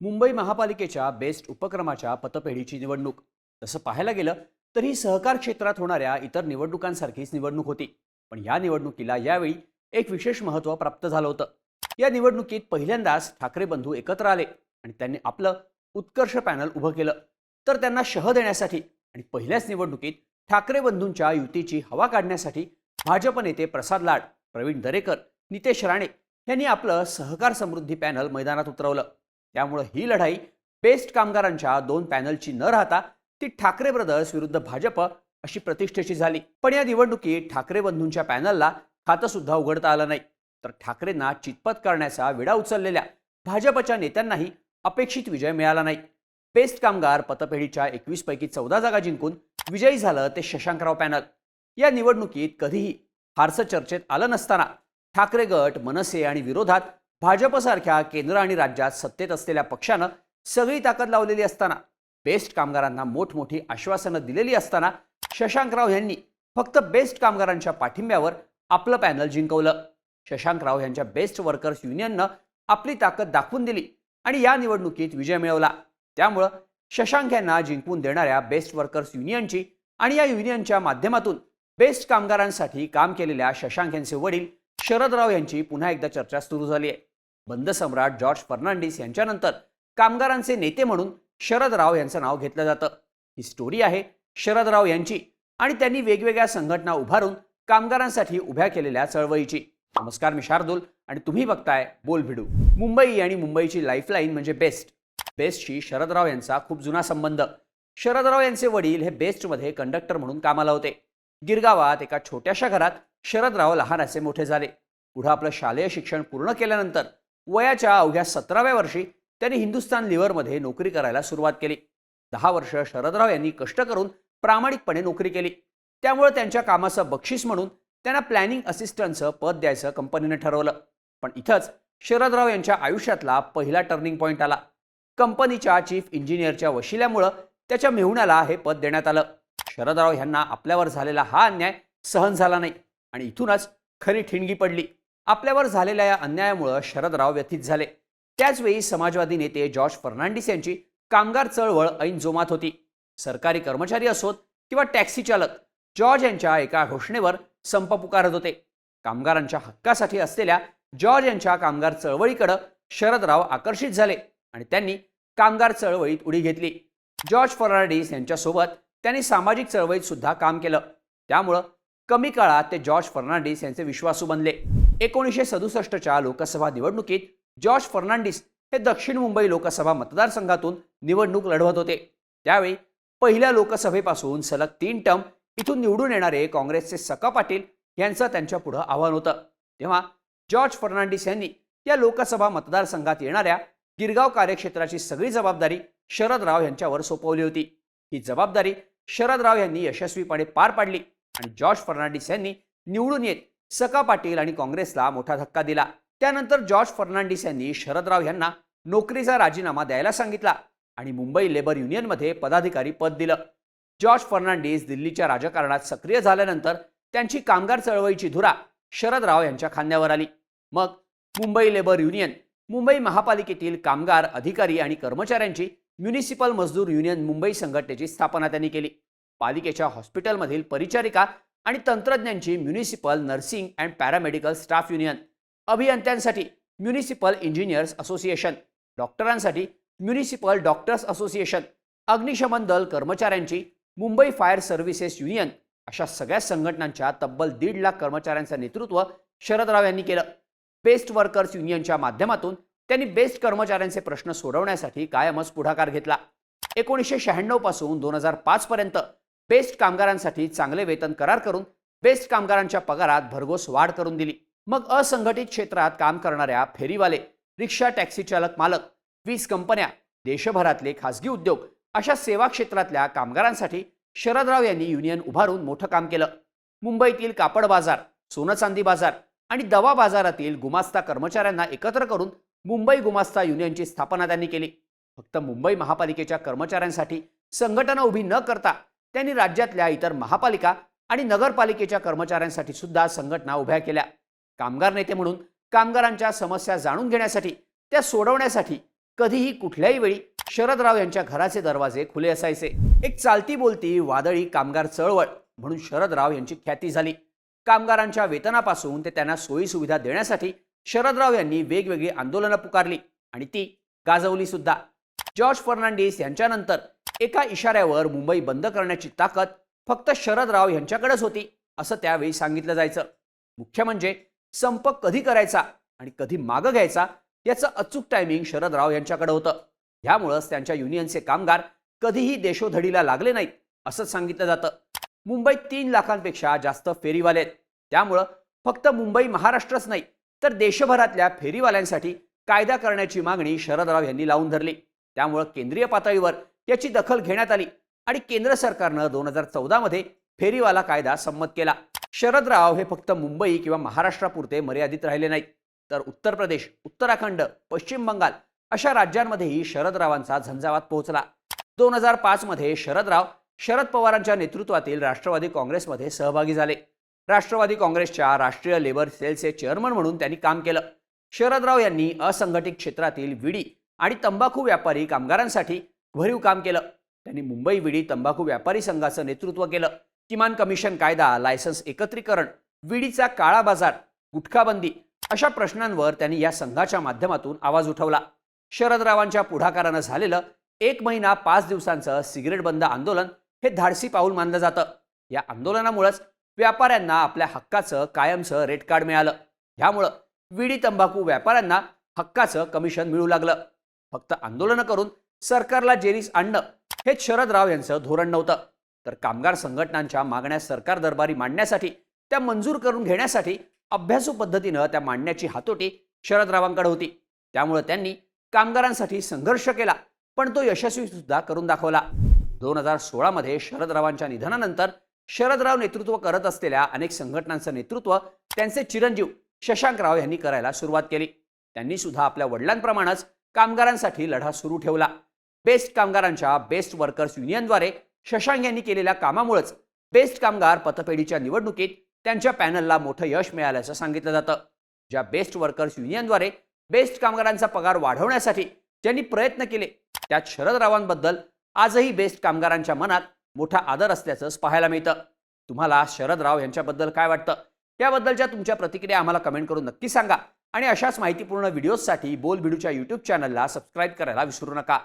मुंबई महापालिकेच्या बेस्ट उपक्रमाच्या पतपेढीची निवडणूक. तसं पाहायला गेलं तर ही सहकार क्षेत्रात होणाऱ्या इतर निवडणुकांसारखीच निवडणूक होती. पण या निवडणुकीला यावेळी एक विशेष महत्त्व प्राप्त झालं होतं. या निवडणुकीत पहिल्यांदाच ठाकरे बंधू एकत्र आले आणि त्यांनी आपलं उत्कर्ष पॅनल उभं केलं. तर त्यांना शह देण्यासाठी आणि पहिल्याच निवडणुकीत ठाकरे बंधूंच्या युतीची हवा काढण्यासाठी भाजप नेते प्रसाद लाड प्रवीण दरेकर नितेश राणे यांनी आपलं सहकार समृद्धी पॅनल मैदानात उतरवलं. त्यामुळं ही लढाई बेस्ट कामगारांच्या दोन पॅनलची न राहता ती ठाकरे ब्रदर्स विरुद्ध भाजप अशी प्रतिष्ठेची झाली. पण या निवडणुकीत ठाकरे बंधूंच्या पॅनलला खातं सुद्धा उघडता आलं नाही. तर ठाकरेंना चितपत करण्याचा विडा उचललेल्या भाजपच्या नेत्यांनाही अपेक्षित विजय मिळाला नाही. बेस्ट कामगार पतपेढीच्या एकवीस पैकी चौदा जागा जिंकून विजयी झालं ते शशांकराव पॅनल. या निवडणुकीत कधीही फारसं चर्चेत आलं नसताना ठाकरे गट मनसे आणि विरोधात भाजपसारख्या केंद्र आणि राज्यात सत्तेत असलेल्या पक्षानं सगळी ताकद लावलेली असताना बेस्ट कामगारांना मोठमोठी आश्वासनं दिलेली असताना शशांकराव यांनी फक्त बेस्ट कामगारांच्या पाठिंब्यावर आपलं पॅनल जिंकवलं. शशांकराव यांच्या बेस्ट वर्कर्स युनियननं आपली ताकद दाखवून दिली आणि या निवडणुकीत विजय मिळवला. त्यामुळं शशांक यांना जिंकवून देणाऱ्या बेस्ट वर्कर्स युनियनची आणि या युनियनच्या माध्यमातून बेस्ट कामगारांसाठी काम केलेल्या शशांक यांचे वडील शरदराव यांची पुन्हा एकदा चर्चा सुरू झाली आहे. बंद सम्राट जॉर्ज फर्नांडिस यांच्यानंतर कामगारांचे नेते म्हणून शरदराव यांचं नाव घेतलं जातं. ही स्टोरी आहे शरदराव यांची आणि त्यांनी वेगवेगळ्या संघटना उभारून कामगारांसाठी उभ्या केलेल्या चळवळीची. नमस्कार मी शार्दूल आणि तुम्ही बघताय बोल भिडू. मुंबई आणि मुंबईची लाईफलाईन म्हणजे बेस्ट बेस्टशी शरदराव यांचा खूप जुना संबंध. शरदराव यांचे वडील हे बेस्टमध्ये कंडक्टर म्हणून कामाला होते. गिरगावात एका छोट्याशा घरात शरदराव लहानाचे मोठे झाले. पुढं आपलं शालेय शिक्षण पूर्ण केल्यानंतर वयाच्या अवघ्या सतराव्या वर्षी त्यांनी हिंदुस्तान लिव्हरमध्ये नोकरी करायला सुरुवात केली. दहा वर्ष शरदराव यांनी कष्ट करून प्रामाणिकपणे नोकरी केली. त्यामुळे त्यांच्या कामाचं बक्षीस म्हणून त्यांना प्लॅनिंग असिस्टंटचं पद द्यायचं कंपनीने ठरवलं. पण इथंच शरदराव यांच्या आयुष्यातला पहिला टर्निंग पॉईंट आला. कंपनीच्या चीफ इंजिनियरच्या वशिल्यामुळं त्याच्या मेहुण्याला हे पद देण्यात आलं. शरदराव यांना आपल्यावर झालेला हा अन्याय सहन झाला नाही आणि इथूनच खरी ठिणगी पडली. आपल्यावर झालेल्या या अन्यायामुळं शरदराव व्यथित झाले. त्याचवेळी समाजवादी नेते जॉर्ज फर्नांडिस यांची कामगार चळवळ ऐन जोमात होती. सरकारी कर्मचारी असोत किंवा टॅक्सी चालक जॉर्ज यांच्या एका घोषणेवर संप पुकारत होते. कामगारांच्या हक्कासाठी असलेल्या जॉर्ज यांच्या कामगार चळवळीकडं शरदराव आकर्षित झाले आणि त्यांनी कामगार चळवळीत उडी घेतली. जॉर्ज फर्नांडिस यांच्यासोबत त्यांनी सामाजिक चळवळीत सुद्धा काम केलं. त्यामुळं कमी काळात ते जॉर्ज फर्नांडिस यांचे विश्वासू बनले. एकोणीसशे सदुसष्टच्या लोकसभा निवडणुकीत जॉर्ज फर्नांडिस हे दक्षिण मुंबई लोकसभा मतदारसंघातून निवडणूक लढवत होते. त्यावेळी पहिल्या लोकसभेपासून सलग तीन टर्म इथून निवडून येणारे काँग्रेसचे सका पाटील यांचं त्यांच्या पुढं आव्हान होतं. तेव्हा जॉर्ज फर्नांडिस यांनी या लोकसभा मतदारसंघात येणाऱ्या गिरगाव कार्यक्षेत्राची सगळी जबाबदारी शरदराव यांच्यावर सोपवली होती. ही जबाबदारी शरदराव यांनी यशस्वीपणे पार पाडली. आणि जॉर्ज फर्नांडिस यांनी निवडून येत सका पाटील आणि काँग्रेसला मोठा धक्का दिला. त्यानंतर जॉर्ज फर्नांडिस यांनी शरदराव यांना नोकरीचा राजीनामा द्यायला सांगितला आणि मुंबई लेबर युनियनमध्ये पदाधिकारी पद दिलं. जॉर्ज फर्नांडिस दिल्लीच्या राजकारणात सक्रिय झाल्यानंतर त्यांची कामगार चळवळीची धुरा शरदराव यांच्या खांद्यावर आली. मग मुंबई लेबर युनियन मुंबई महापालिकेतील कामगार अधिकारी आणि कर्मचाऱ्यांची म्युनिसिपल मजदूर युनियन मुंबई संघटनेची स्थापना त्यांनी केली. पालिकेच्या हॉस्पिटलमधील परिचारिका आणि तंत्रज्ञांची municipal nursing and paramedical staff union. अभियंत्यांसाठी municipal engineers association. डॉक्टरांसाठी म्युनिसिपल डॉक्टर्स असोसिएशन. अग्निशमन दल कर्मचाऱ्यांची मुंबई फायर सर्व्हिसेस युनियन. अशा सगळ्या संघटनांच्या तब्बल दीड लाख कर्मचाऱ्यांचं नेतृत्व शरदराव यांनी केलं. बेस्ट वर्कर्स युनियनच्या माध्यमातून त्यांनी बेस्ट कर्मचाऱ्यांचे प्रश्न सोडवण्यासाठी कायमच पुढाकार घेतला. एकोणीसशे शहाण्णवपासून दोन हजार पाच पर्यंत बेस्ट कामगारांसाठी चांगले वेतन करार करून बेस्ट कामगारांच्या पगारात भरघोस वाढ करून दिली. मग असंघटित क्षेत्रात काम करणाऱ्या फेरीवाले रिक्षा टॅक्सी चालक मालक वीज कंपन्या देशभरातले खासगी उद्योग अशा सेवा क्षेत्रातल्या कामगारांसाठी शरदराव यांनी युनियन उभारून मोठं काम केलं. मुंबईतील कापड बाजार सोनं चांदी बाजार आणि दवा बाजारातील गुमास्ता कर्मचाऱ्यांना एकत्र करून मुंबई गुमास्ता युनियनची स्थापना त्यांनी केली. फक्त मुंबई महापालिकेच्या कर्मचाऱ्यांसाठी संघटना उभी न करता त्यांनी राज्यातल्या इतर महापालिका आणि नगरपालिकेच्या कर्मचाऱ्यांसाठी सुद्धा संघटना उभ्या केल्या. कामगार नेते म्हणून कामगारांच्या समस्या जाणून घेण्यासाठी त्या सोडवण्यासाठी कधीही कुठल्याही वेळी शरदराव यांच्या घराचे दरवाजे खुले असायचे. एक चालती बोलती वादळी कामगार चळवळ म्हणून शरदराव यांची ख्याती झाली. कामगारांच्या वेतनापासून ते त्यांना सोयी सुविधा देण्यासाठी शरदराव यांनी वेगवेगळी आंदोलनं पुकारली आणि ती गाजवली सुद्धा. जॉर्ज फर्नांडिस यांच्यानंतर एका इशाऱ्यावर मुंबई बंद करण्याची ताकद फक्त शरदराव यांच्याकडेच होती असं त्यावेळी सांगितलं जायचं. मुख्य म्हणजे संप कधी करायचा आणि कधी मागं घ्यायचा याचं अचूक टायमिंग शरदराव यांच्याकडे होतं. ह्यामुळंच त्यांच्या युनियनचे कामगार कधीही देशोधडीला लागले नाहीत असंच सांगितलं जातं. मुंबईत तीन लाखांपेक्षा जास्त फेरीवाले आहेत. त्यामुळं फक्त मुंबई महाराष्ट्रच नाही तर देशभरातल्या फेरीवाल्यांसाठी कायदा करण्याची मागणी शरदराव यांनी लावून धरली. त्यामुळं केंद्रीय पातळीवर याची दखल घेण्यात आली आणि केंद्र सरकारनं दोन हजार चौदामध्ये फेरीवाला कायदा संमत केला. शरदराव हे फक्त मुंबई किंवा महाराष्ट्रापुरते मर्यादित राहिले नाहीत. तर उत्तर प्रदेश उत्तराखंड पश्चिम बंगाल अशा राज्यांमध्येही शरदरावांचा झंझावात पोहोचला. दोन हजार पाचमध्ये शरदराव शरद पवारांच्या नेतृत्वातील राष्ट्रवादी काँग्रेसमध्ये सहभागी झाले. राष्ट्रवादी काँग्रेसच्या राष्ट्रीय लेबर सेलचे चेअरमन म्हणून त्यांनी काम केलं. शरदराव यांनी असंघटित क्षेत्रातील विडी आणि तंबाखू व्यापारी कामगारांसाठी भरीव काम केलं. त्यांनी मुंबई विडी तंबाखू व्यापारी संघाचं नेतृत्व केलं. किमान कमिशन कायदा लायसन्स एकत्रीकरण विडीचा काळा बाजार गुटखाबंदी अशा प्रश्नांवर त्यांनी या संघाच्या माध्यमातून आवाज उठवला. शरदरावांच्या पुढाकारानं झालेलं एक महिना पाच दिवसांचं सिगरेट बंद आंदोलन हे धाडसी पाऊल मानलं जातं. या आंदोलनामुळेच व्यापाऱ्यांना आपल्या हक्काचं कायमचं रेट कार्ड मिळालं. ह्यामुळं विडी तंबाखू व्यापाऱ्यांना हक्काचं कमिशन मिळू लागलं. फक्त आंदोलनं करून सरकारला जेरीस आणणं हेच शरदराव यांचं धोरण नव्हतं. तर कामगार संघटनांच्या मागण्या सरकार दरबारी मांडण्यासाठी त्या मंजूर करून घेण्यासाठी अभ्यासू पद्धतीनं त्या मांडण्याची हातोटी शरदरावांकडे होती. त्यामुळे त्यांनी कामगारांसाठी संघर्ष केला पण तो यशस्वी सुद्धा करून दाखवला. दोन हजार सोळामध्ये शरदरावांच्या निधनानंतर शरदराव नेतृत्व करत असलेल्या अनेक संघटनांचं नेतृत्व त्यांचे चिरंजीव शशांकराव यांनी करायला सुरुवात केली. त्यांनी सुद्धा आपल्या वडिलांप्रमाणेच कामगारांसाठी लढा सुरू ठेवला. बेस्ट कामगारांच्या बेस्ट वर्कर्स युनियनद्वारे शशांक यांनी केलेल्या कामामुळेच बेस्ट कामगार पतपेढीच्या निवडणुकीत त्यांच्या पॅनलला मोठं यश मिळाल्याचं सांगितलं जातं. ज्या बेस्ट वर्कर्स युनियनद्वारे बेस्ट कामगारांचा पगार वाढवण्यासाठी ज्यांनी प्रयत्न केले त्यात शरदरावांबद्दल आजही बेस्ट कामगारांच्या मनात मोठा आदर असल्याचंच पाहायला मिळतं. तुम्हाला शरदराव यांच्याबद्दल काय वाटतं? याबद्दलच्या तुमच्या प्रतिक्रिया आम्हाला कमेंट करून नक्की सांगा आणि अशाच माहितीपूर्ण व्हिडिओजसाठी बोल बिडूच्या यूट्यूब चॅनलला सबस्क्राईब करायला विसरू नका.